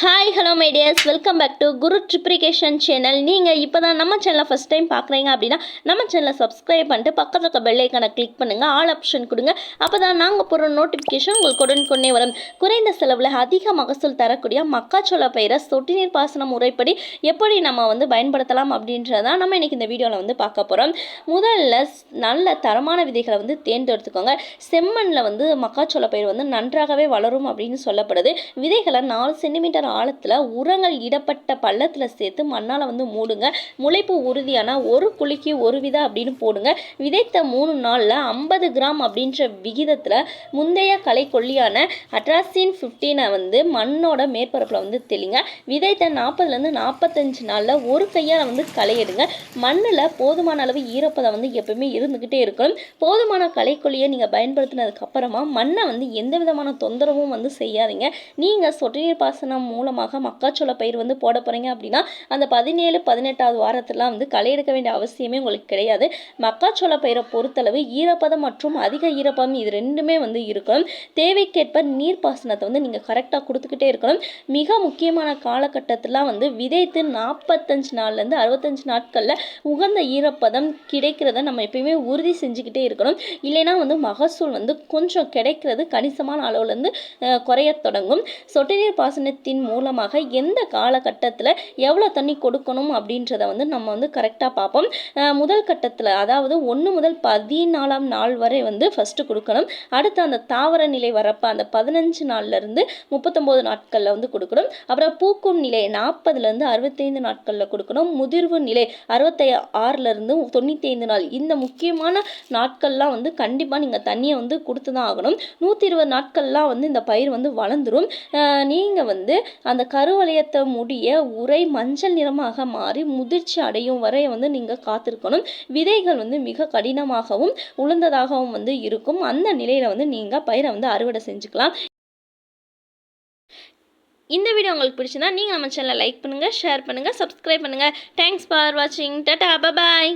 Hi hello my dears welcome back to Guru ட்ரிப்ரிகேஷன் channel நீங்கள் இப்போ தான் நம்ம சேனலை ஃபஸ்ட் டைம் பார்க்குறீங்க அப்படின்னா நம்ம சேனலை சப்ஸ்கிரைப் பண்ணிட்டு பக்கத்தில் இருக்க பெல்லைக்கான கிளிக் பண்ணுங்கள் ஆல் ஆப்ஷன் கொடுங்க. அப்போ தான் நாங்கள் போகிற நோட்டிஃபிகேஷன் உங்களுக்கு உடனுக்குடனே வரும். குறைந்த செலவில் அதிக மகசூல் தரக்கூடிய மக்காச்சோள பயிரை சொட்டு நீர் பாசன முறைப்படி எப்படி நம்ம வந்து பயன்படுத்தலாம் அப்படின்றதான் நம்ம இன்றைக்கி இந்த வீடியோவில் வந்து பார்க்க போகிறோம் முதல்ல நல்ல தரமான விதைகளை வந்து தேர்ந்தெடுத்துக்கோங்க. செம்மண்ணில் வந்து மக்காச்சோள பயிர் வந்து நன்றாகவே வளரும் அப்படின்னு சொல்லப்படுது. விதைகளை நாலு சென்டிமீட்டர் ஆழத்தில் உரங்கள் இடப்பட்ட பள்ளத்தில் சேர்த்து மண்ணால் வந்து மூடுங்க. முளைப்பு உறுதியான ஒரு குழிக்கு ஒரு விதை அப்படின்னு போடுங்க. விதைத்த மூணு நாளில் ஐம்பது கிராம் அப்படின்ற விகிதத்தில் முந்தைய களைக்கொல்லியான அட்ராசின் ஃபிஃப்டீனை வந்து மண்ணோட மேற்பரப்பில் வந்து தெளிங்க. விதைத்த நாற்பதுலேருந்து நாற்பத்தஞ்சு நாளில் ஒரு கையால் வந்து களையிடுங்க மண்ணில் போதுமான அளவு ஈரப்பதம் வந்து எப்பவுமே இருந்துக்கிட்டே இருக்கணும். போதுமான களைக்கொல்லியை நீங்கள் பயன்படுத்தினதுக்கப்புறமா மண்ணை வந்து எந்த விதமான தொந்தரவும் வந்து செய்யாதீங்க. நீங்கள் சொட்டு நீர் பாசனம் மூலமாக மக்காச்சோள பயிர் வந்து போட போகிறீங்க அப்படின்னா அந்த பதினேழு பதினெட்டாவது வாரத்திலாம் வந்து களை எடுக்க வேண்டிய அவசியமே உங்களுக்கு கிடையாது. மக்காச்சோள பயிரை பொறுத்தளவு ஈரப்பதம் மற்றும் அதிக ஈரப்பதம் இது ரெண்டுமே வந்து இருக்கணும் தேவைக்கேற்ப நீர் பாசனத்தை வந்து நீங்கள் கரெக்டாக கொடுத்துக்கிட்டே இருக்கணும். மிக முக்கியமான காலகட்டத்திலாம் வந்து விதைத்து நாற்பத்தஞ்சு நாள்லேருந்து அறுபத்தஞ்சு நாட்களில் உகந்த ஈரப்பதம் கிடைக்கிறத நம்ம எப்பயுமே உறுதி செஞ்சுக்கிட்டே இருக்கணும். இல்லைன்னா வந்து மகசூல் வந்து கொஞ்சம் கிடைக்கிறது கணிசமான அளவுலேருந்து குறையத் தொடங்கும். சொட்டு நீர் பாசனத்தின் மூலமாக எந்த காலகட்டத்தில் எவ்வளோ தண்ணி கொடுக்கணும் அப்படின்றத வந்து நம்ம வந்து கரெக்டாக பார்ப்போம். முதல் கட்டத்தில் அதாவது ஒன்று முதல் பதினாலாம் நாள் வரை வந்து ஃபஸ்ட்டு கொடுக்கணும். அடுத்து அந்த தாவர நிலை வரப்போ அந்த பதினஞ்சு நாள்லேருந்து முப்பத்தொம்போது நாட்களில் வந்து கொடுக்கணும். அப்புறம் பூக்கும் நிலை நாற்பதுலேருந்து அறுபத்தைந்து நாட்களில் கொடுக்கணும். முதிர்வு நிலை அறுபத்தை ஆறுலேருந்து தொண்ணூற்றி ஐந்து நாள். இந்த முக்கியமான நாட்கள்லாம் வந்து கண்டிப்பாக நீங்கள் தண்ணியை வந்து கொடுத்து தான் ஆகணும். நூற்றி இருபது நாட்கள்லாம் வந்து இந்த பயிர் வந்து வளர்ந்துடும் நீங்கள் வந்து அந்த கருவளையத்தை முடிய உரை மஞ்சள் நிறமாக மாறி முதிர்ச்சி அடையும் வரை வந்து நீங்கள் காத்திருக்கணும். விதைகள் வந்து மிக கடினமாகவும் உளுந்ததாகவும் வந்து இருக்கும். அந்த நிலையில் வந்து நீங்கள் பயிரை வந்து அறுவடை செஞ்சுக்கலாம். இந்த வீடியோ உங்களுக்கு பிடிச்சிருந்தா நீங்கள் நம்ம சேனலை லைக் பண்ணுங்கள் ஷேர் பண்ணுங்கள் சப்ஸ்கிரைப் பண்ணுங்கள் தேங்க்ஸ் ஃபார் வாட்சிங் டட்டா பபாய்